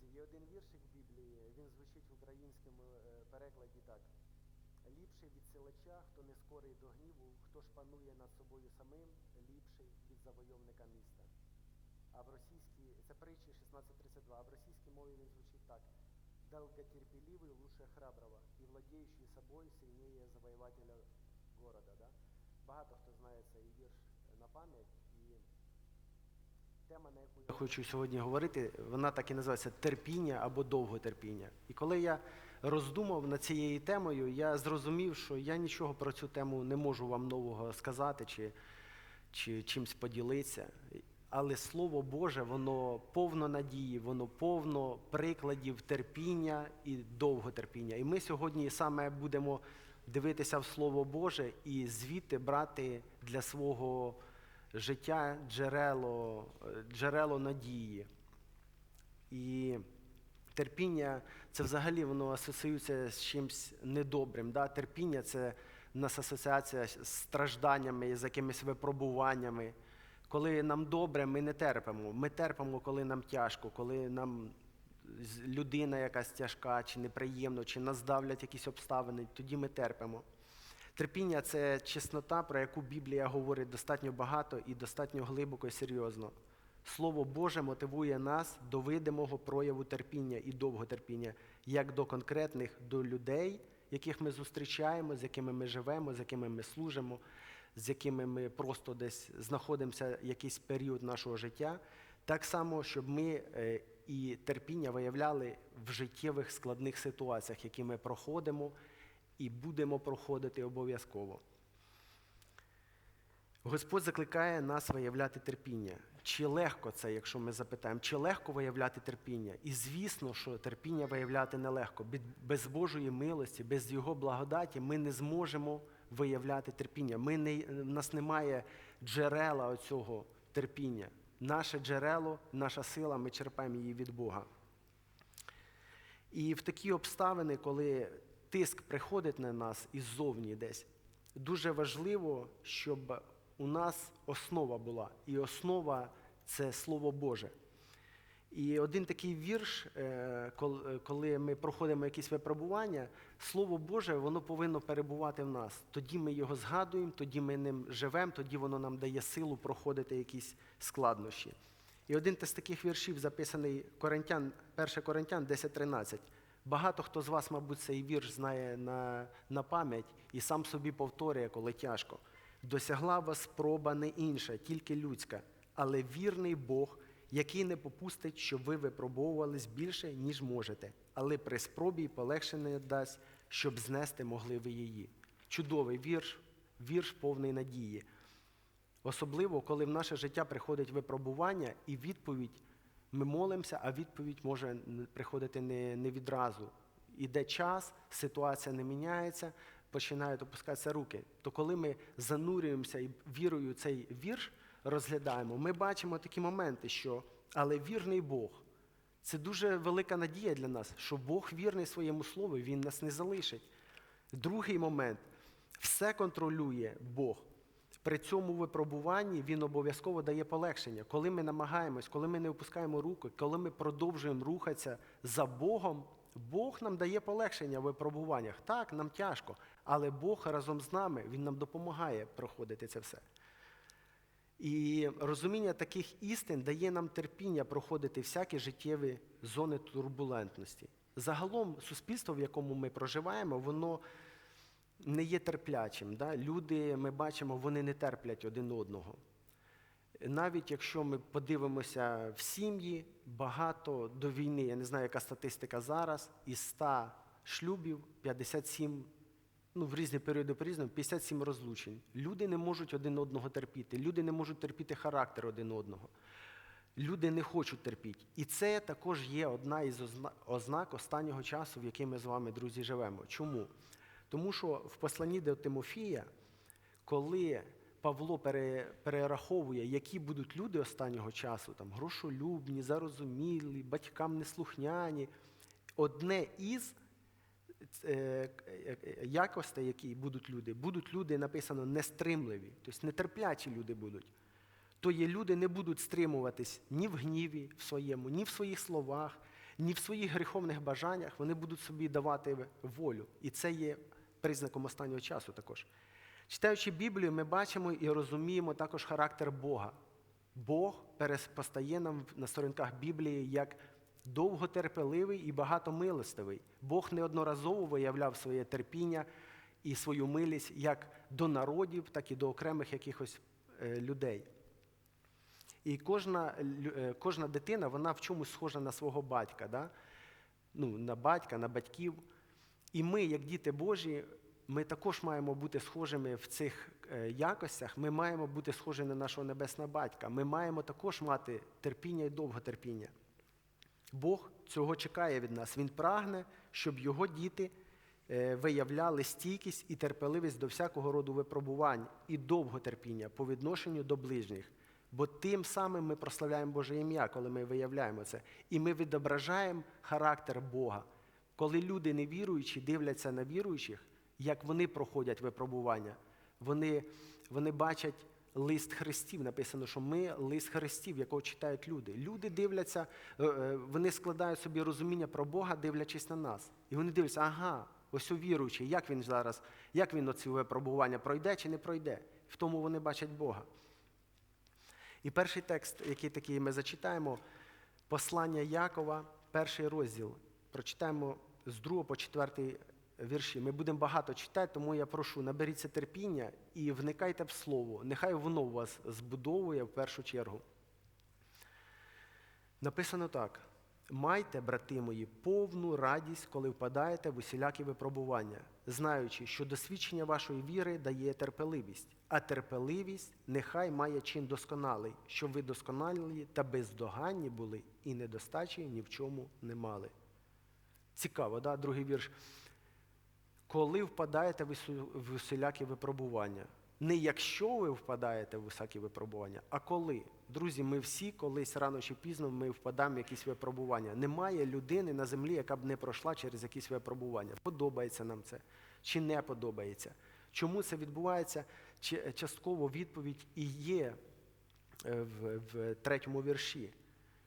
Друзі, є один віршик в Біблії, він звучить в українському е, перекладі так. Ліпший від силача, хто не скорий до гніву, хто ж панує над собою самим, ліпший від завойовника міста. А в російській, це притчі 16.32, а в російській мові він звучить так. Долготерпеливый лучше храброго, и владеющий собой сильнее завоевателя города. Да? Багато хто знає цей вірш на пам'ять. Тема, на яку я хочу сьогодні говорити, вона так і називається терпіння або довготерпіння. І коли я роздумав над цією темою, я зрозумів, що я нічого про цю тему не можу вам нового сказати чи, чи чимось поділитися. Але Слово Боже, воно повно надії, воно повно прикладів терпіння і довготерпіння. І ми сьогодні саме будемо дивитися в Слово Боже і звідти брати для свого життя джерело, джерело надії. І терпіння це взагалі воно асоціюється з чимось недобрим. Да? Терпіння це нас асоціація з стражданнями, з якимись випробуваннями. Коли нам добре, ми не терпимо. Ми терпимо, коли нам тяжко, коли нам людина якась тяжка, чи неприємно, чи нас давлять якісь обставини, тоді ми терпимо. Терпіння це чеснота, про яку Біблія говорить достатньо багато і достатньо глибоко і серйозно. Слово Боже мотивує нас до видимого прояву терпіння і довготерпіння, як до конкретних до людей, яких ми зустрічаємо, з якими ми живемо, з якими ми служимо, з якими ми просто десь знаходимося якийсь період нашого життя. Так само, щоб ми е, і терпіння виявляли в життєвих складних ситуаціях, які ми проходимо і будемо проходити обов'язково. Господь закликає нас виявляти терпіння. Чи легко це, якщо ми запитаємо, чи легко виявляти терпіння? І звісно, що терпіння виявляти нелегко. Без Божої милості, без Його благодаті ми не зможемо виявляти терпіння. Ми не, в нас немає джерела оцього терпіння. Наше джерело, наша сила, ми черпаємо її від Бога. І в такі обставини, коли тиск приходить на нас іззовні десь, дуже важливо, щоб у нас основа була. І основа це Слово Боже. І один такий вірш, е, е, коли ми проходимо якісь випробування, Слово Боже, воно повинно перебувати в нас. Тоді ми його згадуємо, тоді ми ним живемо, тоді воно нам дає силу проходити якісь складнощі. І один з таких віршів записаний Коринтян, 1 Коринтян 10.13. Багато хто з вас, мабуть, цей вірш знає на, на пам'ять і сам собі повторює, коли тяжко. Досягла вас спроба не інша, тільки людська, але вірний Бог, який не попустить, щоб ви випробовувались більше, ніж можете, але при спробі й полегшення дасть, щоб знести могли ви її. Чудовий вірш, вірш повний надії. Особливо, коли в наше життя приходить випробування і відповідь, ми молимося, а відповідь може приходити не, не відразу. Іде час, ситуація не міняється, починають опускатися руки. То коли ми занурюємося і вірою цей вірш розглядаємо, ми бачимо такі моменти, що але вірний Бог. Це дуже велика надія для нас, що Бог вірний своєму слову, Він нас не залишить. Другий момент все контролює Бог. При цьому випробуванні він обов'язково дає полегшення. Коли ми намагаємось, коли ми не опускаємо руки, коли ми продовжуємо рухатися за Богом, Бог нам дає полегшення в випробуваннях. Так, нам тяжко, але Бог разом з нами, Він нам допомагає проходити це все. І розуміння таких істин дає нам терпіння проходити всякі життєві зони турбулентності. Загалом, суспільство, в якому ми проживаємо, воно не є терплячим. Да? Люди, ми бачимо, вони не терплять один одного. Навіть якщо ми подивимося в сім'ї, багато до війни, я не знаю, яка статистика зараз, із 100 шлюбів 57, ну в різні періоди по-різному, 57 розлучень. Люди не можуть один одного терпіти, люди не можуть терпіти характер один одного. Люди не хочуть терпіти. І це також є одна із ознак останнього часу, в який ми з вами, друзі, живемо. Чому? Тому що в посланні до Тимофія, коли Павло перераховує, які будуть люди останнього часу, там грошолюбні, зарозумілі, батькам неслухняні, одне із е, е, якостей, які будуть люди, будуть люди, написано, нестримливі, тобто нетерплячі люди будуть. То є люди не будуть стримуватись ні в гніві в своєму, ні в своїх словах, ні в своїх гріховних бажаннях вони будуть собі давати волю. І це є признаком останнього часу також. Читаючи Біблію, ми бачимо і розуміємо також характер Бога. Бог постає нам на сторінках Біблії як довготерпеливий і багатомилостивий. Бог неодноразово виявляв своє терпіння і свою милість як до народів, так і до окремих якихось е, людей. І кожна е, кожна дитина вона в чомусь схожа на свого батька, да? ну, на батька, на батьків. І ми, як діти Божі, ми також маємо бути схожими в цих е, якостях, ми маємо бути схожі на нашого небесного батька. Ми маємо також мати терпіння і довготерпіння. Бог цього чекає від нас. Він прагне, щоб його діти е, виявляли стійкість і терпеливість до всякого роду випробувань і довготерпіння по відношенню до ближніх. Бо тим самим ми прославляємо Боже ім'я, коли ми виявляємо це. І ми відображаємо характер Бога. Коли люди невіруючі дивляться на віруючих, як вони проходять випробування, вони, вони бачать лист Христів. Написано, що ми лист Христів, якого читають люди. Люди дивляться, е, е, вони складають собі розуміння про Бога, дивлячись на нас. І вони дивляться, ага, ось у віруючий, як він зараз, як він оці випробування пройде чи не пройде. В тому вони бачать Бога. І перший текст, який такий ми зачитаємо, послання Якова, перший розділ. Прочитаємо з 2 по 4 вірші. Ми будемо багато читати, тому я прошу, наберіться терпіння і вникайте в слово. Нехай воно вас збудовує в першу чергу. Написано так: майте, брати мої, повну радість, коли впадаєте в усілякі випробування, знаючи, що досвідчення вашої віри дає терпеливість, а терпеливість нехай має чин досконалий, щоб ви досконалі та бездоганні були і недостачі ні в чому не Цікаво, да? другий вірш коли впадаєте в усілякі випробування. Не якщо ви впадаєте в високі випробування, а коли. Друзі, ми всі колись рано чи пізно ми впадаємо в якісь випробування. Немає людини на землі, яка б не пройшла через якісь випробування. Подобається нам це чи не подобається. Чому це відбувається? Частково відповідь і є е, в, в третьому вірші,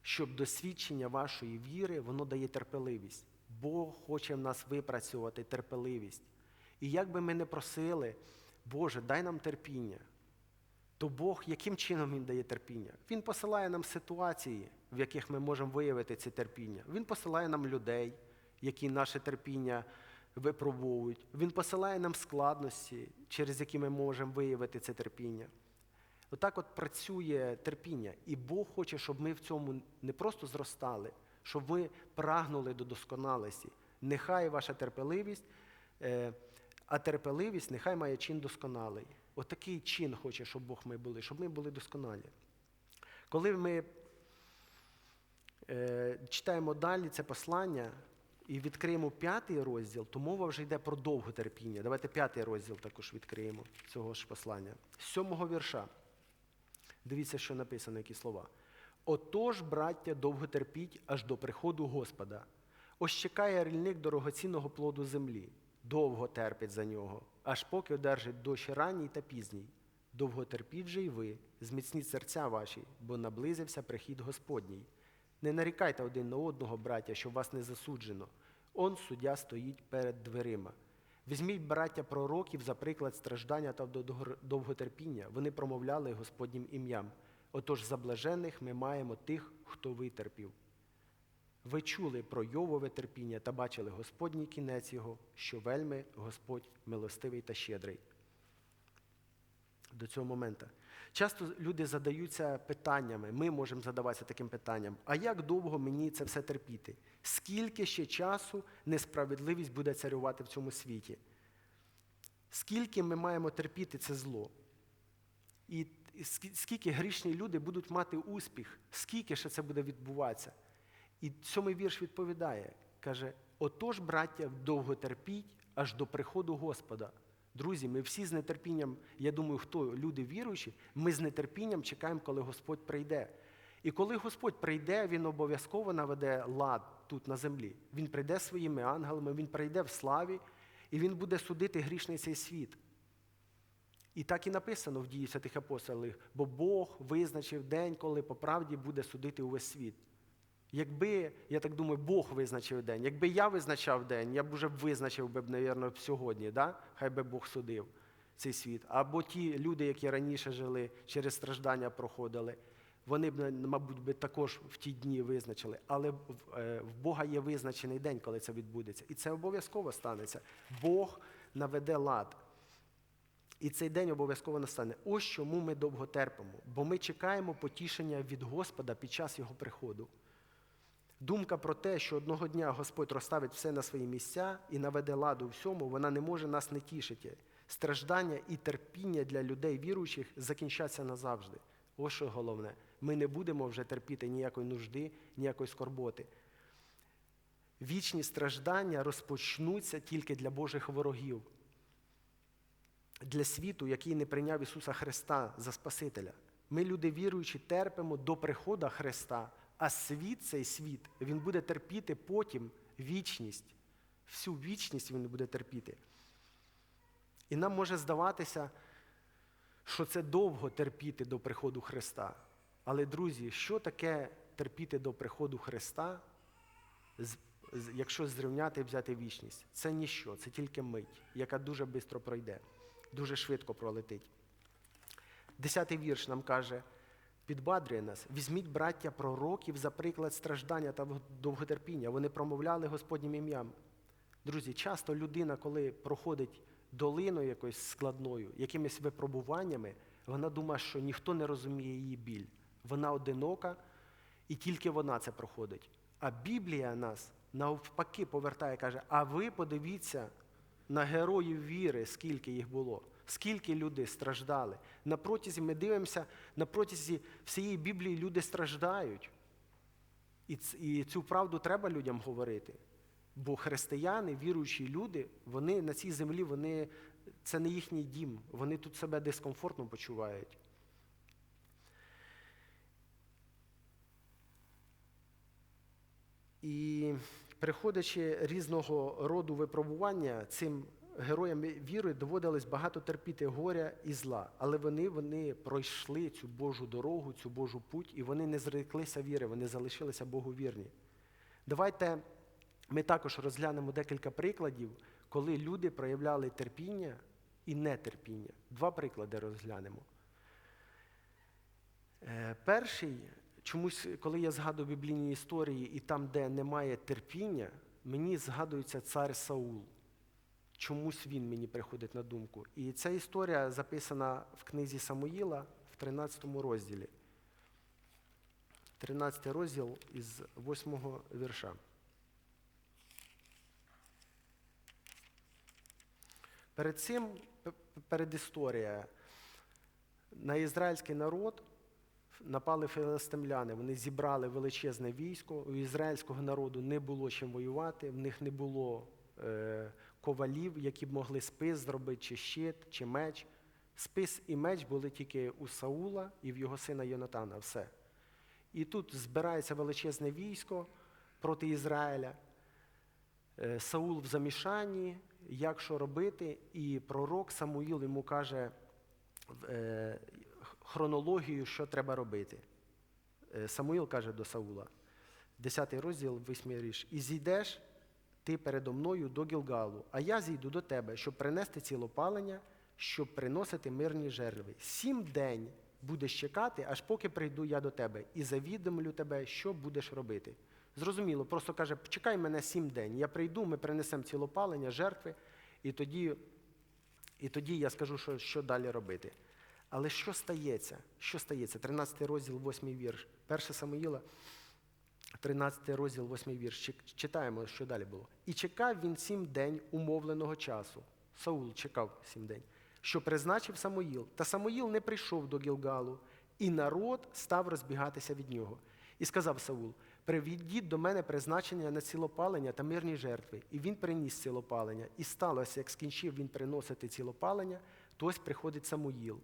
щоб досвідчення вашої віри, воно дає терпеливість. Бог хоче в нас випрацювати терпеливість. І як би ми не просили, Боже, дай нам терпіння, то Бог яким чином Він дає терпіння? Він посилає нам ситуації, в яких ми можемо виявити це терпіння. Він посилає нам людей, які наше терпіння випробовують. Він посилає нам складності, через які ми можемо виявити це терпіння. Отак от працює терпіння. І Бог хоче, щоб ми в цьому не просто зростали щоб ви прагнули до досконалості. Нехай ваша терпеливість, е, а терпеливість нехай має чин досконалий. Отакий От чин хоче, щоб Бог ми були, щоб ми були досконалі. Коли ми е, читаємо далі це послання і відкриємо п'ятий розділ, то мова вже йде про довготерпіння. Давайте п'ятий розділ також відкриємо цього ж послання. З сьомого вірша. Дивіться, що написано, які слова. Отож, браття, довго терпіть аж до приходу Господа. Ось чекає рільник дорогоцінного плоду землі, довго терпить за нього, аж поки одержить дощ ранній та пізній. Довго терпіть же й ви, зміцніть серця ваші, бо наблизився прихід Господній. Не нарікайте один на одного, браття, щоб вас не засуджено. Он суддя стоїть перед дверима. Візьміть, браття пророків, за приклад страждання та довготерпіння. Вони промовляли Господнім ім'ям. Отож, за блажених ми маємо тих, хто витерпів. Ви чули про Йовове терпіння та бачили Господній кінець його, що вельми Господь милостивий та щедрий. До цього моменту. Часто люди задаються питаннями, ми можемо задаватися таким питанням, а як довго мені це все терпіти? Скільки ще часу несправедливість буде царювати в цьому світі? Скільки ми маємо терпіти це зло? І скільки грішні люди будуть мати успіх, скільки ще це буде відбуватися. І сьомий вірш відповідає, каже: отож, браття, довго терпіть аж до приходу Господа. Друзі, ми всі з нетерпінням, я думаю, хто люди віруючі, ми з нетерпінням чекаємо, коли Господь прийде. І коли Господь прийде, Він обов'язково наведе лад тут на землі. Він прийде своїми ангелами, Він прийде в славі, і Він буде судити грішний цей світ. І так і написано в дії святих апостолів, бо Бог визначив день, коли по правді буде судити увесь світ. Якби, я так думаю, Бог визначив день, якби я визначав день, я б вже визначив би, мабуть, сьогодні, да? хай би Бог судив цей світ. Або ті люди, які раніше жили, через страждання проходили, вони б, мабуть, би також в ті дні визначили. Але в, е, Бога є визначений день, коли це відбудеться. І це обов'язково станеться. Бог наведе лад. І цей день обов'язково настане. Ось чому ми довго терпимо, бо ми чекаємо потішення від Господа під час Його приходу. Думка про те, що одного дня Господь розставить все на свої місця і наведе ладу всьому, вона не може нас не тішити. Страждання і терпіння для людей віруючих закінчаться назавжди. Ось що головне. Ми не будемо вже терпіти ніякої нужди, ніякої скорботи. Вічні страждання розпочнуться тільки для Божих ворогів, для світу, який не прийняв Ісуса Христа за Спасителя. Ми, люди віруючі, терпимо до приходу Христа, а світ, цей світ, він буде терпіти потім вічність. Всю вічність він буде терпіти. І нам може здаватися, що це довго терпіти до приходу Христа. Але, друзі, що таке терпіти до приходу Христа, якщо зрівняти і взяти вічність? Це ніщо, це тільки мить, яка дуже швидко пройде, дуже швидко пролетить. Десятий вірш нам каже, підбадрює нас: візьміть браття пророків за приклад страждання та довготерпіння. Вони промовляли Господнім ім'ям. Друзі, часто людина, коли проходить долиною якоюсь складною, якимись випробуваннями, вона думає, що ніхто не розуміє її біль. Вона одинока, і тільки вона це проходить. А Біблія нас навпаки повертає, каже: а ви подивіться на героїв віри, скільки їх було, скільки люди страждали. На протязі ми дивимося, на протязі всієї Біблії люди страждають. І, цю правду треба людям говорити. Бо християни, віруючі люди, вони на цій землі, вони, це не їхній дім, вони тут себе дискомфортно почувають. І приходячи різного роду випробування, цим героям віри доводилось багато терпіти горя і зла. Але вони вони пройшли цю Божу дорогу, цю Божу путь, і вони не зреклися віри, вони залишилися Богу вірні. Давайте ми також розглянемо декілька прикладів, коли люди проявляли терпіння і нетерпіння. Два приклади розглянемо. Е, перший, чомусь, коли я згадую біблійні історії і там, де немає терпіння, мені згадується цар Саул. Чомусь він мені приходить на думку. І ця історія записана в книзі Самуїла в 13 розділі. 13 розділ із 8 вірша. Перед цим передісторія. На ізраїльський народ напали філистимляни. Вони зібрали величезне військо. У ізраїльського народу не було чим воювати, в них не було е, ковалів, які б могли спис зробити, чи щит, чи меч. Спис і меч були тільки у Саула і в його сина Йонатана. Все. І тут збирається величезне військо проти Ізраїля. Е, Саул в замішанні, як що робити, і пророк Самуїл йому каже е, хронологію, що треба робити. Е, Самуїл каже до Саула, 10 розділ, 8 річ, і зійдеш ти передо мною до Гілгалу, а я зійду до тебе, щоб принести цілопалення, щоб приносити мирні жерви. Сім день будеш чекати, аж поки прийду я до тебе, і завідомлю тебе, що будеш робити. Зрозуміло, просто каже, чекай мене сім день. Я прийду, ми принесемо цілопалення, жертви, і тоді і тоді я скажу, що що далі робити. Але що стається? Що стається? 13 розділ, 8 вірш. 1 Самуїла, 13 розділ, 8 вірш. Читаємо, що далі було. І чекав він сім день умовленого часу. Саул чекав сім день, що призначив Самуїл. Та Самуїл не прийшов до Гілгалу, і народ став розбігатися від нього. І сказав Саул: Приведіть до мене призначення на цілопалення та мирні жертви. І він приніс цілопалення. І сталося, як скінчив він приносити цілопалення, то ось приходить Самуїл.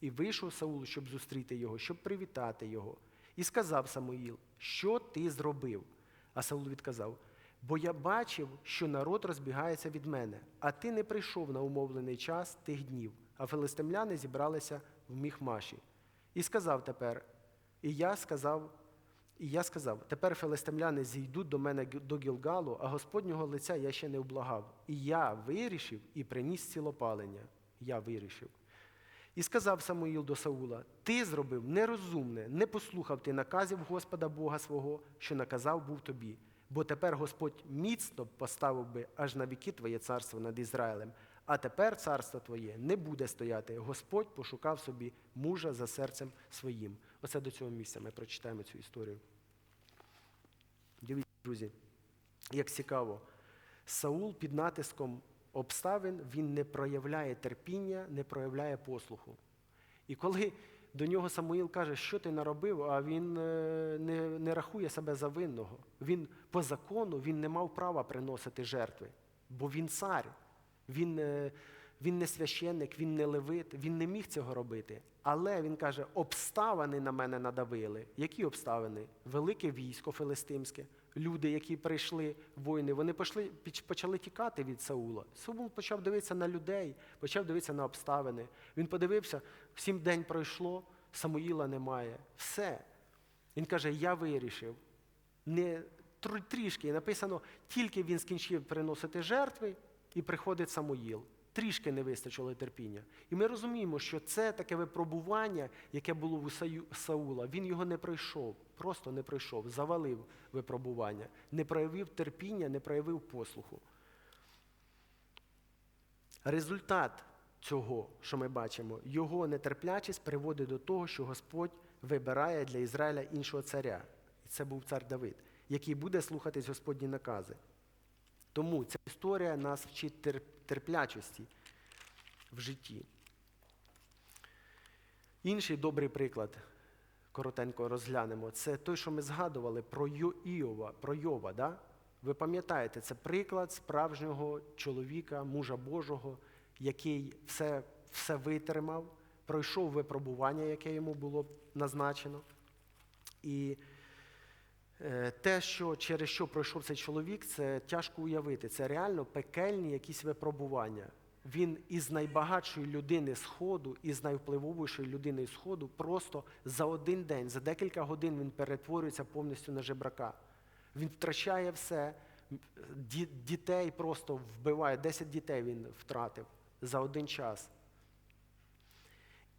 І вийшов Саул, щоб зустріти його, щоб привітати його. І сказав Самуїл, що ти зробив? А Саул відказав: Бо я бачив, що народ розбігається від мене, а ти не прийшов на умовлений час тих днів, а филистимляни зібралися в Міхмаші. І сказав тепер: І я сказав І я сказав: тепер филистимляни зійдуть до мене до Гілгалу, а Господнього лиця я ще не вблагав. І я вирішив і приніс цілопалення. Я вирішив. І сказав Самуїл до Саула: Ти зробив нерозумне, не послухав ти наказів Господа Бога свого, що наказав був тобі. Бо тепер Господь міцно поставив би аж на віки твоє царство над Ізраїлем. А тепер царство твоє не буде стояти. Господь пошукав собі мужа за серцем своїм. Оце до цього місця ми прочитаємо цю історію. Дивіться, друзі, як цікаво. Саул під натиском обставин він не проявляє терпіння, не проявляє послуху. І коли до нього Самуїл каже, що ти наробив, а він е, не, не рахує себе за винного. Він по закону він не мав права приносити жертви, бо він цар. Він, е, він не священник, він не левит, він не міг цього робити. Але він каже, обставини на мене надавили. Які обставини? Велике військо филистимське. Люди, які прийшли воїни, вони пішли, почали тікати від Саула. Саул почав дивитися на людей, почав дивитися на обставини. Він подивився, сім день пройшло, Самуїла немає. Все. Він каже: Я вирішив. Не тр- трішки написано, тільки він скінчив приносити жертви, і приходить Самуїл. Трішки не вистачило терпіння. І ми розуміємо, що це таке випробування, яке було у Саула. Він його не пройшов, просто не пройшов, завалив випробування, не проявив терпіння, не проявив послуху. Результат цього, що ми бачимо, його нетерплячість приводить до того, що Господь вибирає для Ізраїля іншого царя. Це був цар Давид, який буде слухатись Господні накази. Тому ця історія нас вчить тер- терплячості в житті. Інший добрий приклад, коротенько розглянемо, це той, що ми згадували про Йо- Іова, про Йова. Да? Ви пам'ятаєте, це приклад справжнього чоловіка, мужа Божого, який все, все витримав, пройшов випробування, яке йому було назначено. І Те, що через що пройшов цей чоловік, це тяжко уявити. Це реально пекельні якісь випробування. Він із найбагатшої людини Сходу, із найвпливовішої людини Сходу, просто за один день, за декілька годин він перетворюється повністю на жебрака. Він втрачає все, дітей просто вбиває, 10 дітей він втратив за один час.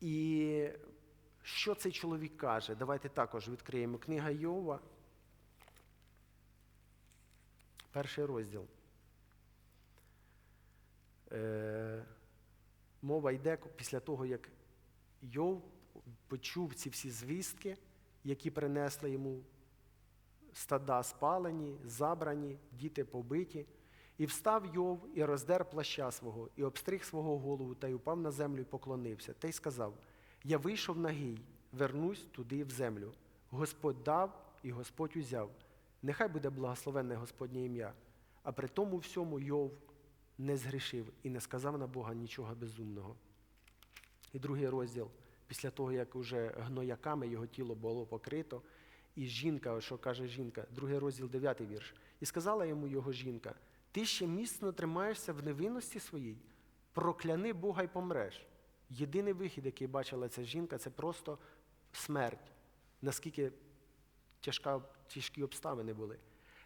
І що цей чоловік каже? Давайте також відкриємо книга Йова. Перший розділ. Е, мова йде після того, як Йов почув ці всі звістки, які принесли йому стада спалені, забрані, діти побиті. І встав Йов і роздер плаща свого, і обстриг свого голову, та й упав на землю і поклонився. Та й сказав: Я вийшов нагий, вернусь туди в землю. Господь дав і Господь узяв. Нехай буде благословенне Господнє ім'я. А при тому всьому Йов не згрішив і не сказав на Бога нічого безумного. І другий розділ, після того, як уже гнояками його тіло було покрито, і жінка, що каже жінка, другий розділ, дев'ятий вірш. І сказала йому його жінка: Ти ще міцно тримаєшся в невинності своїй, прокляни Бога й помреш. Єдиний вихід, який бачила ця жінка, це просто смерть. Наскільки тяжка, тяжкі обставини були.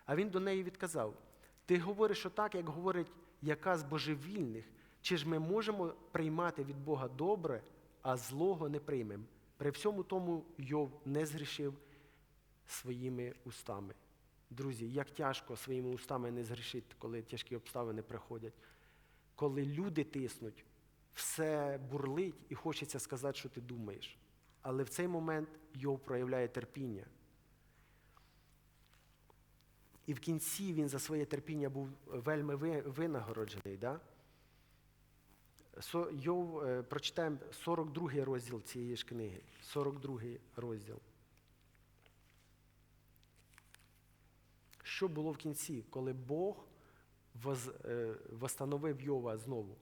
А він до неї відказав: Ти говориш отак, як говорить яка з божевільних, чи ж ми можемо приймати від Бога добре, а злого не приймемо? При всьому тому Йов не згрішив своїми устами. Друзі, як тяжко своїми устами не згрішити, коли тяжкі обставини приходять. Коли люди тиснуть, все бурлить і хочеться сказати, що ти думаєш. Але в цей момент Йов проявляє терпіння. І в кінці він за своє терпіння був вельми винагороджений. Да? Йов, е, прочитаємо 42 розділ цієї ж книги. 42 розділ. Що було в кінці, коли Бог е, восстановив Йова знову?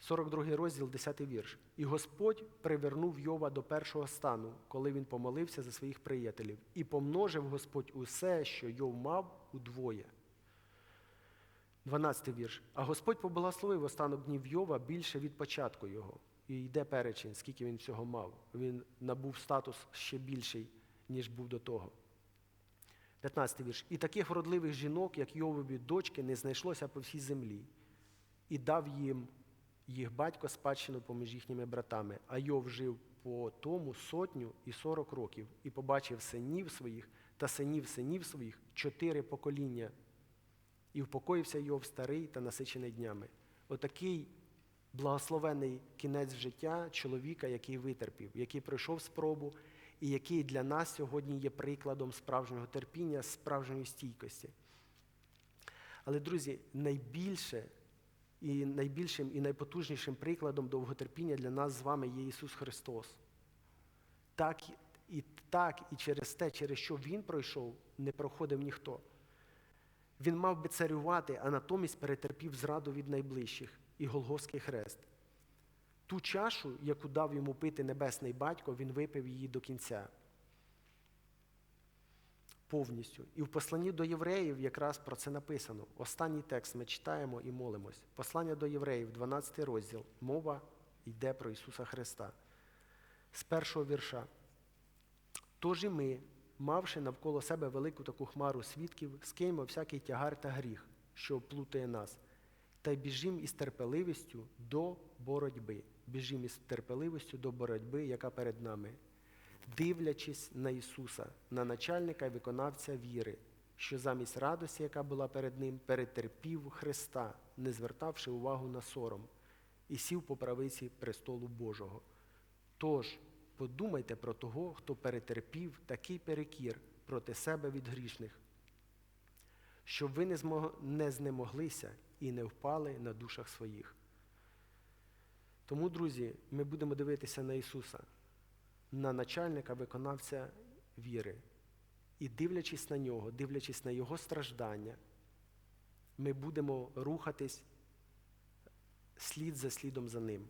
42 розділ, 10 вірш. І Господь привернув Йова до першого стану, коли він помолився за своїх приятелів, і помножив Господь усе, що Йов мав, удвоє. 12 вірш. А Господь поблагословив останок днів Йова більше від початку його. І йде перечень, скільки він всього мав. Він набув статус ще більший, ніж був до того. 15 вірш. І таких вродливих жінок, як Йовові дочки, не знайшлося по всій землі. І дав їм їх батько спадщину поміж їхніми братами. А Йов жив по тому сотню і сорок років, і побачив синів своїх та синів синів своїх чотири покоління. І впокоївся Йов старий та насичений днями. Отакий благословений кінець життя чоловіка, який витерпів, який пройшов спробу, і який для нас сьогодні є прикладом справжнього терпіння, справжньої стійкості. Але, друзі, найбільше і найбільшим і найпотужнішим прикладом довготерпіння для нас з вами є Ісус Христос. Так і так, і через те, через що Він пройшов, не проходив ніхто. Він мав би царювати, а натомість перетерпів зраду від найближчих і Голгофський хрест. Ту чашу, яку дав йому пити небесний батько, він випив її до кінця. Повністю. І в посланні до євреїв якраз про це написано. Останній текст ми читаємо і молимось. Послання до євреїв, 12 розділ. Мова йде про Ісуса Христа. З першого вірша. Тож і ми, мавши навколо себе велику таку хмару свідків, скиньмо всякий тягар та гріх, що оплутає нас, та біжім із терпеливістю до боротьби. Біжім із терпеливістю до боротьби, яка перед нами, дивлячись на Ісуса, на начальника і виконавця віри, що замість радості, яка була перед Ним, перетерпів Христа, не звертавши увагу на сором, і сів по правиці престолу Божого. Тож, подумайте про того, хто перетерпів такий перекір проти себе від грішних, щоб ви не, знемоглися і не впали на душах своїх. Тому, друзі, ми будемо дивитися на Ісуса, на начальника, виконавця віри. І дивлячись на нього, дивлячись на Його страждання, ми будемо рухатись слід за слідом за ним.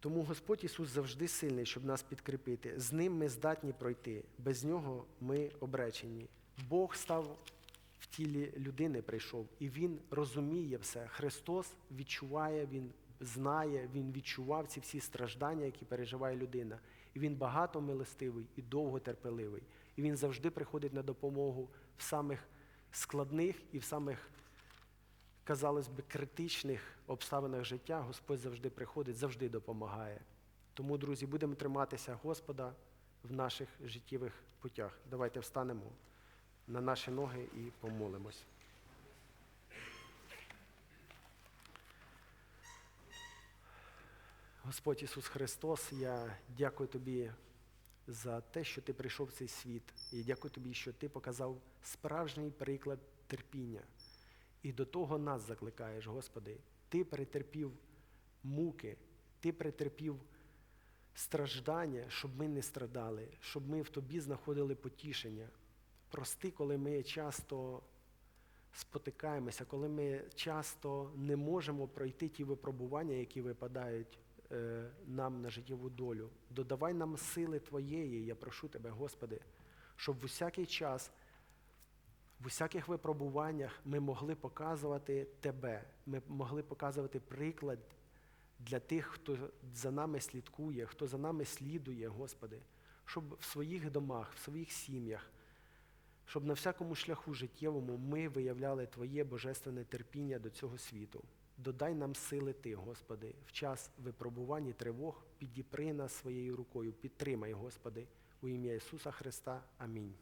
Тому Господь Ісус завжди сильний, щоб нас підкріпити. З ним ми здатні пройти, без нього ми обречені. Бог став в тілі людини, прийшов, і Він розуміє все. Христос відчуває, Він знає, Він відчував ці всі страждання, які переживає людина. І Він багато милостивий і довготерпеливий. І Він завжди приходить на допомогу в самих складних і в самих казалось би, критичних обставинах життя Господь завжди приходить, завжди допомагає. Тому, друзі, будемо триматися Господа в наших життєвих путях. Давайте встанемо на наші ноги і помолимось. Господь Ісус Христос, я дякую Тобі за те, що Ти прийшов в цей світ. І дякую Тобі, що Ти показав справжній приклад терпіння. І до того нас закликаєш, Господи. Ти перетерпів муки, Ти перетерпів страждання, щоб ми не страдали, щоб ми в Тобі знаходили потішення. Прости, коли ми часто спотикаємося, коли ми часто не можемо пройти ті випробування, які випадають е, нам на життєву долю. Додавай нам сили Твоєї, я прошу Тебе, Господи, щоб в усякий час. В усяких випробуваннях ми могли показувати Тебе, ми могли показувати приклад для тих, хто за нами слідкує, хто за нами слідує, Господи, щоб в своїх домах, в своїх сім'ях, щоб на всякому шляху життєвому ми виявляли Твоє божественне терпіння до цього світу. Додай нам сили Ти, Господи, в час випробувань і тривог, підіпри нас своєю рукою, підтримай, Господи, у ім'я Ісуса Христа. Амінь.